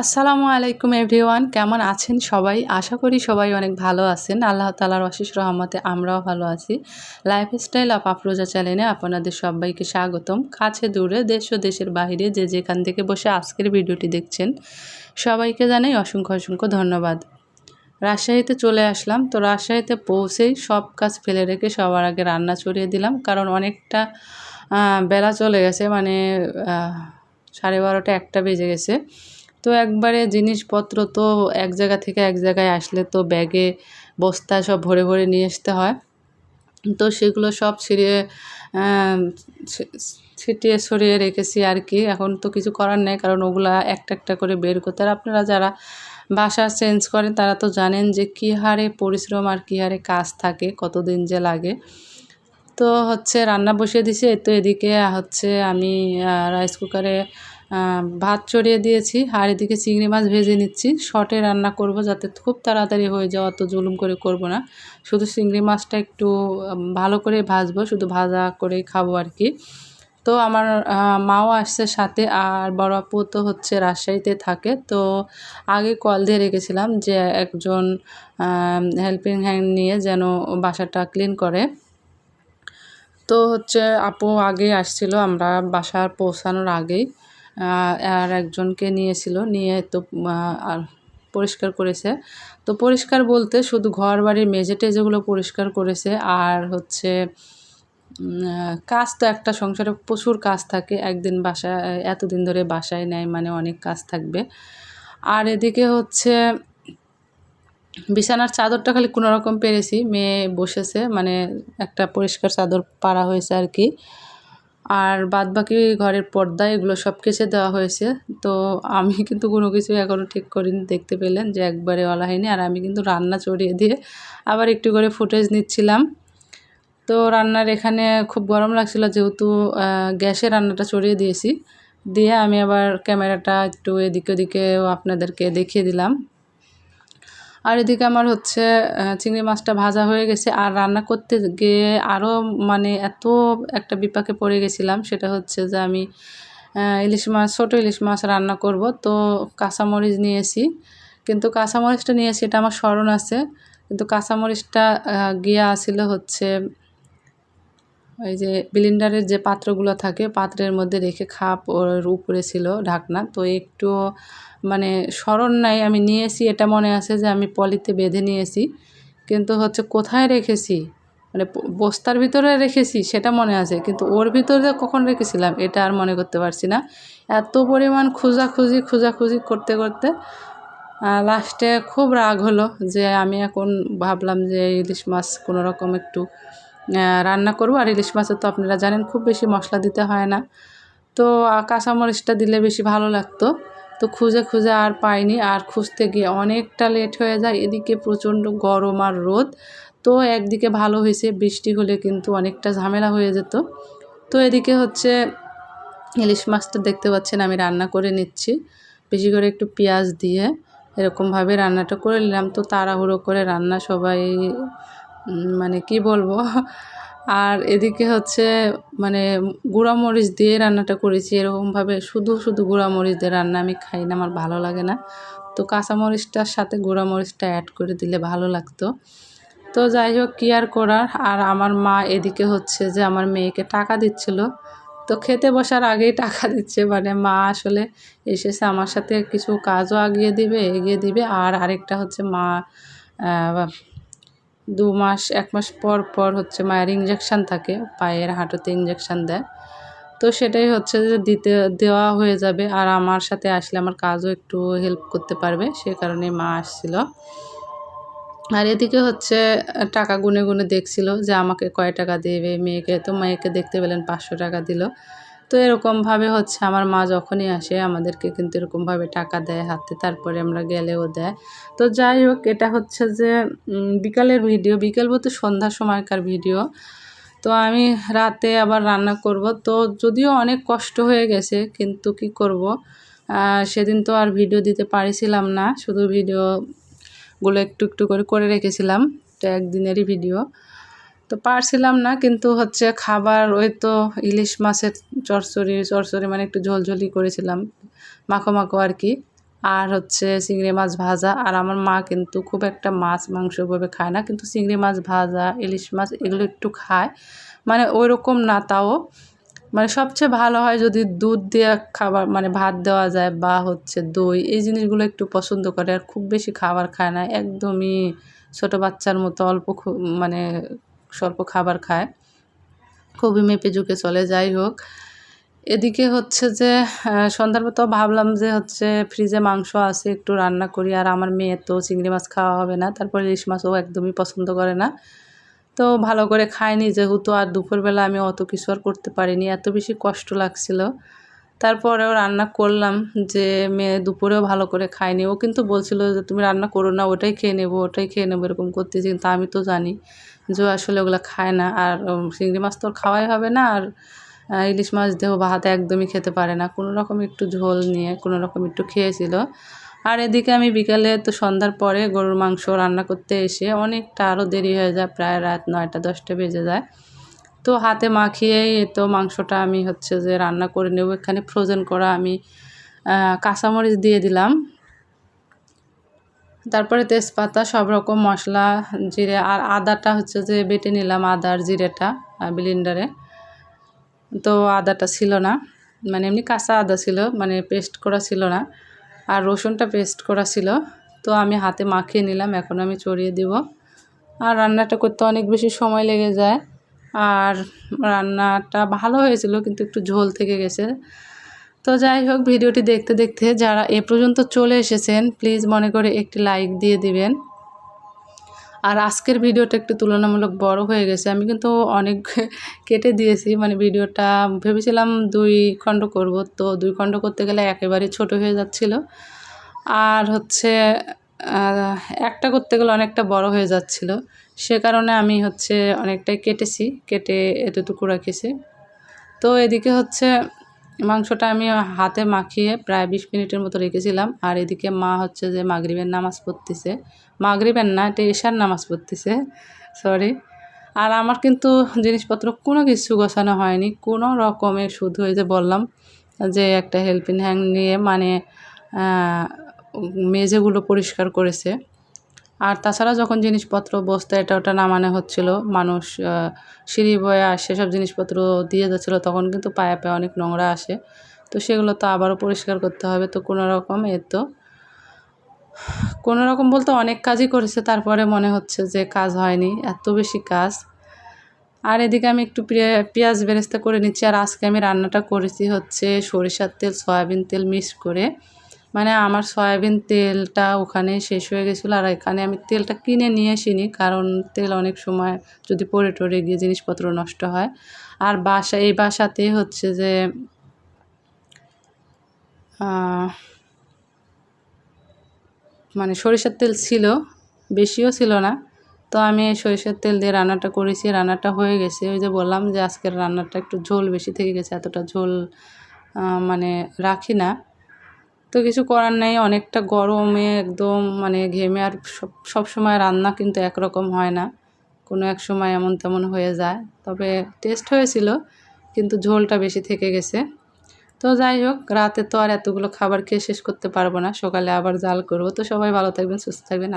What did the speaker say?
আসসালামু আলাইকুম এভরিওয়ান, কেমন আছেন সবাই? আশা করি সবাই অনেক ভালো আছেন। আল্লাহ তালার অশেষ রহমতে আমরাও ভালো আছি। লাইফস্টাইল অফ আফরোজা চ্যানেলে আপনাদের সবাইকে স্বাগতম। কাছে দূরে, দেশ ও দেশের বাইরে যে যেখান থেকে বসে আজকের ভিডিওটি দেখছেন, সবাইকে জানাই অসংখ্য অসংখ্য ধন্যবাদ। রাজশাহীতে চলে আসলাম। তো রাজশাহীতে পৌঁছেই সব কাজ ফেলে রেখে সবার আগে রান্না চড়িয়ে দিলাম। কারণ অনেকটা বেলা চলে গেছে মানে সাড়ে বারোটা একটা বেজে গেছে। তো একবারে জিনিসপত্র তো এক জায়গা থেকে এক জায়গায় আসলে তো ব্যাগে বস্তা সব ভরে ভরে নিয়ে আসতে হয়। তো সেগুলো সব ছিঁড়িয়ে ছিটিয়ে সরিয়ে রেখেছি আর কি। এখন তো কিছু করার নেই, কারণ ওগুলা একটা একটা করে বের করতে আর আপনারা যারা বাসা চেঞ্জ করেন, তারা তো জানেন যে কী হারে পরিশ্রম আর কী হারে কাজ থাকে, কতদিন যে লাগে। তো হচ্ছে রান্না বসিয়ে দিছি তো এদিকে হচ্ছে আমি রাইস কুকারে ভাত চড়িয়ে দিয়েছি আর এদিকে চিংড়ি মাছ ভেজে নিচ্ছি। শর্টে রান্না করব যাতে খুব তাড়াতাড়ি হয়ে যাওয়া অত জুলুম করে করব না। শুধু চিংড়ি মাছটা একটু ভালো করে ভাজবো, শুধু ভাজা করেই খাব আর কি। তো আমার মাও আসছে সাথে আর বড় আপু তো হচ্ছে রাজশাহীতে থাকে। তো আগে কল দিয়ে রেখেছিলাম যে একজন হেল্পিং হ্যান্ড নিয়ে যেন বাসাটা ক্লিন করে। তো হচ্ছে আপু আগে আসছিল, আমরা বাসার পৌঁছানোর আগেই। আর একজনকে নিয়েছিল, নিয়ে তো আর পরিষ্কার করেছে। তো পরিষ্কার বলতে শুধু ঘর বাড়ির মেঝে টেজেগুলো পরিষ্কার করেছে, আর হচ্ছে কাজ তো একটা, সংসারে প্রচুর কাজ থাকে, একদিন বাসায়, এতদিন ধরে বাসায় নেয় মানে অনেক কাজ থাকবে। আর এদিকে হচ্ছে, বিছানার চাদরটা খালি কোনো রকম পেরেছি, মেয়ে বসেছে মানে একটা পরিষ্কার চাদর পাড়া হয়েছে আর কি। আর বাদ বাকি ঘরের পর্দা, এগুলো সব কিছু দেওয়া হয়েছে। তো আমি কিন্তু কোনো কিছু এখনও ঠিক করিনি, দেখতে পেলেন যে একবারে ওলা হয়নি আর আমি কিন্তু রান্না চড়িয়ে দিয়ে আবার একটু করে ফুটেজ নিচ্ছিলাম। তো রান্নার এখানে খুব গরম লাগছিল যেহেতু গ্যাসে রান্নাটা চড়িয়ে দিয়েছি। দিয়ে আমি আবার ক্যামেরাটা একটু এদিকে ওদিকেও আপনাদেরকে দেখিয়ে দিলাম। আর এদিকে আমার হচ্ছে চিংড়ি মাছটা ভাজা হয়ে গেছে। আর রান্না করতে গিয়ে আরও মানে এত একটা বিপাকে পড়ে গেছিলাম, সেটা হচ্ছে যে আমি ইলিশ মাছ, ছোটো ইলিশ মাছ রান্না করব। তো কাঁচামরিচ নিয়েছি। কিন্তু কাঁচামরিচটা নিয়েছি, এটা আমার স্মরণ আছে। কিন্তু কাঁচামরিচটা গিয়া আসিল হচ্ছে ওই যে বিলিন্ডারের যে পাত্রগুলো থাকে, পাত্রের মধ্যে রেখে খাপ ওর উপরে ছিল ঢাকনা। তো একটু মানে স্মরণ নাই, আমি নিয়েছি, এটা মনে আছে যে আমি পলিতে বেঁধে নিয়েছি। কিন্তু হচ্ছে কোথায় রেখেছি? মানে বস্তার ভিতরে রেখেছি, সেটা মনে আছে। কিন্তু ওর ভিতরে কখন রেখেছিলাম, এটা আর মনে করতে পারছি না। এত পরিমাণ খোঁজাখুঁজি খোঁজাখুঁজি করতে করতে লাস্টে খুব রাগ হলো যে আমি এখন ভাবলাম যে ইলিশ মাছ কোনো রকম একটু রান্না করব। আর ইলিশ মাছে তো আপনারা জানেন, খুব বেশি মশলা দিতে হয় না। তো কাঁচামরিচটা দিলে বেশি ভালো লাগতো। তো খুঁজে খুঁজে আর পাইনি। আর খুঁজতে গিয়ে অনেকটা লেট হয়ে যায়। এদিকে প্রচণ্ড গরম আর রোদ। তো, একদিকে ভালো হয়েছে, বৃষ্টি হলে কিন্তু অনেকটা ঝামেলা হয়ে যেত। তো, এদিকে হচ্ছে ইলিশ মাছটা দেখতে পাচ্ছেন, আমি রান্না করে নিচ্ছি। বেশি করে একটু পেঁয়াজ দিয়ে এরকমভাবে রান্নাটা করে নিলাম। তো, তাড়াহুড়ো করে রান্না সবাই মানে কি বলব? আর এদিকে হচ্ছে মানে গুঁড়া মরিচ দিয়ে রান্নাটা করেছি, এরকমভাবে শুধু শুধু গুঁড়া মরিচ দিয়ে রান্না আমি খাই না, আমার ভালো লাগে না। তো কাঁচা মরিচটার সাথে গুঁড়া মরিচটা অ্যাড করে দিলে ভালো লাগতো। তো যাই হোক, কী আর করার? আর আমার মা এদিকে হচ্ছে যে আমার মেয়েকে টাকা দিচ্ছিল। তো খেতে বসার আগেই টাকা দিচ্ছে মানে মা আসলে এসেছে আমার সাথে কিছু কাজও আগিয়ে দিবে, এগিয়ে দিবে। আর আরেকটা হচ্ছে মা দু মাস, এক মাস পর পর হচ্ছে মায়ের ইঞ্জেকশান থাকে, পায়ের হাঁটুতে ইঞ্জেকশান দেয়। তো সেটাই হচ্ছে যে দিতে, দেওয়া হয়ে যাবে। আর আমার সাথে আসলে আমার কাজও একটু হেল্প করতে পারবে, সে কারণে মা আসছিল। আর এদিকে হচ্ছে টাকা গুনে গুনে দেখছিল যে আমাকে কয় টাকা দেবে মেয়েকে। তো মেয়েকে দেখতে পেলেন পাঁচশো টাকা দিল। তো এরকমভাবে হচ্ছে আমার মা যখনই আসে আমাদেরকে কিন্তু এরকমভাবে টাকা দেয় হাতে, তারপরে আমরা গেলেও দেয়। তো যাই হোক, এটা হচ্ছে যে বিকালের ভিডিও। বিকেল বলতে সন্ধ্যার সময়কার ভিডিও। তো আমি রাতে আবার রান্না করব। তো যদিও অনেক কষ্ট হয়ে গেছে, কিন্তু কি করব? সেদিন তো আর ভিডিও দিতে পারিছিলাম না। শুধু ভিডিওগুলো একটু একটু করে করে রেখেছিলাম। তো একদিনেরই ভিডিও। তো পারছিলাম না, কিন্তু হচ্ছে খাবার ওই তো ইলিশ মাছের চরচড়ি চরচড়ি মানে একটু ঝোলঝলি করেছিলাম, মাখো মাখো আর কি। আর হচ্ছে চিংড়ি মাছ ভাজা, আর আমার মা কিন্তু খুব একটা মাছ মাংস ওইভাবে খায় না, কিন্তু চিংড়ি মাছ ভাজা, ইলিশ মাছ এগুলো একটু খায়। মানে ওই রকম না তাও। মানে সবচেয়ে ভালো হয় যদি দুধ দিয়ে খাবার মানে ভাত দেওয়া যায় বা হচ্ছে দই, এই জিনিসগুলো একটু পছন্দ করে, আর খুব বেশি খাবার খায় না, একদমই ছোট বাচ্চার মতো অল্প মানে স্বল্প খাবার খায়। খুবই মেপে ঝুঁকে চলে, যাই হোক। এদিকে হচ্ছে যে সন্ধ্যার মতো ভাবলাম যে হচ্ছে ফ্রিজে মাংস আছে, একটু রান্না করি। আর আমার মেয়ে তো চিংড়ি মাছ খাওয়া হবে না, তারপরে ইলিশ মাছও একদমই পছন্দ করে না। তো ভালো করে খাইনি, যেহেতু আর দুপুরবেলা আমি অত কিছু আর করতে পারিনি, এত বেশি কষ্ট লাগছিল। তারপরেও রান্না করলাম যে, মেয়ে দুপুরেও ভালো করে খায়নি। ও কিন্তু বলছিল যে, তুমি রান্না করো না, ওটাই খেয়ে নেব, ওটাই খেয়ে নেব, এরকম করতেছি, কিন্তু আমি তো জানি। ও আসলে ওগুলো খায় না। আর চিংড়ি মাছ তো খাওয়াই হবে না। আর ইলিশ মাছ দেহ ভাত একদমই খেতে পারে না। কোনো রকম একটু ঝোল নিয়ে, কোনো রকম একটু খেয়েছিল। আর এদিকে আমি বিকালে তো সন্ধ্যার পরে গরুর মাংস রান্না করতে এসে অনেকটা আরও দেরি হয়ে যায়। প্রায় রাত নয়টা, দশটা বেজে যায়। তো হাতে মাখিয়েই তো মাংসটা আমি হচ্ছে যে রান্না করে নেব। এখানে ফ্রোজেন করা আমি কাঁচামরিচ দিয়ে দিলাম। তারপরে তেজপাতা, সব রকম মশলা, জিরে, আর আদাটা হচ্ছে যে বেটে নিলাম আদা আর জিরেটা ব্লেন্ডারে তো আদাটা ছিল না মানে এমনি কাঁচা আদা ছিল মানে পেস্ট করা ছিল না, আর রসুনটা পেস্ট করা ছিল। তো আমি হাতে মাখিয়ে নিলাম, এখন আমি চড়িয়ে দিব। আর রান্নাটা করতে অনেক বেশি সময় লেগে যায়। আর রান্নাটা ভালো হয়েছিল, কিন্তু একটু ঝোল থেকে গেছে। তো যাই হোক, ভিডিওটি দেখতে দেখতে যারা এ পর্যন্ত চলে এসেছেন প্লিজ মনে করে একটি লাইক দিয়ে দিবেন। আর আজকের ভিডিওটা একটু তুলনামূলক বড় হয়ে গেছে। আমি কিন্তু অনেক কেটে দিয়েছি মানে ভিডিওটা ভেবেছিলাম দুই খণ্ড করব। তো দুই খণ্ড করতে গেলে একেবারে ছোট হয়ে যাচ্ছিল। আর হচ্ছে একটা করতে গেলে অনেকটা বড় হয়ে যাচ্ছিল। সে কারণে আমি হচ্ছে অনেকটাই কেটেছি, কেটে এতটুকু রাখেছি। তো এদিকে হচ্ছে মাংসটা আমি হাতে মাখিয়ে প্রায় বিশ মিনিটের মতো রেখেছিলাম। আর এদিকে মা হচ্ছে যে মাগরিবের নামাজ পড়তেছে। মাগরিবের না, এটা এশার নামাজ পড়তেছে। সরি আর আমার কিন্তু জিনিসপত্র কোনো কিছু গোছানো হয়নি। কোনো রকমের শুধু এই যে বললাম যে একটা হেল্পিং হ্যান্ড নিয়ে মানে মেঝেগুলো পরিষ্কার করেছে। আর তাছাড়া যখন জিনিসপত্র, বস্তা, এটা ওটা নামানো হচ্ছিল, মানুষ সিঁড়ি বয়ে আসে সব জিনিসপত্র দিয়ে যাচ্ছিল, তখন কিন্তু পায়ে পায়ে অনেক নোংরা আসে। তো সেগুলো তো আবারও পরিষ্কার করতে হবে। তো কোনো রকম এ তো, কোনো রকম বলতে অনেক কাজই করেছে, তারপরে মনে হচ্ছে যে কাজ হয়নি, এত বেশি কাজ। আর এদিকে আমি একটু পেঁয়াজ বেরেস্তা করে নিচ্ছি, আর আজকে আমি রান্নাটা করেছি হচ্ছে সরিষার তেল, সয়াবিন তেল মিক্স করে। মানে আমার সয়াবিন তেলটা ওখানে শেষ হয়ে গেছিল আর এখানে আমি তেলটা কিনে নিয়ে আসিনি, কারণ তেল অনেক সময় যদি পড়ে টরে গিয়ে জিনিসপত্র নষ্ট হয়। আর বাসা, এই বাসাতে হচ্ছে যে মানে সরিষার তেল ছিল, বেশিও ছিল না। তো আমি সরিষার তেল দিয়ে রান্নাটা করেছি, রান্নাটা হয়ে গেছে। ওই যে বললাম যে আজকের রান্নাটা একটু ঝোল বেশি থেকে গেছে, এতটা ঝোল মানে রাখি না। তো কিছু করার নেই, অনেকটা গরমে একদম মানে ঘেমে আর সব সব সময় রান্না কিন্তু একরকম হয় না। কোনো এক সময় এমন তেমন হয়ে যায়। তবে টেস্ট হয়েছিল, কিন্তু ঝোলটা বেশি থেকে গেছে। তো যাই হোক, রাতে তো আর এতগুলো খাবার খেয়ে শেষ করতে পারব না। সকালে আবার জাল করব। তো সবাই ভালো থাকবেন, সুস্থ থাকবেন।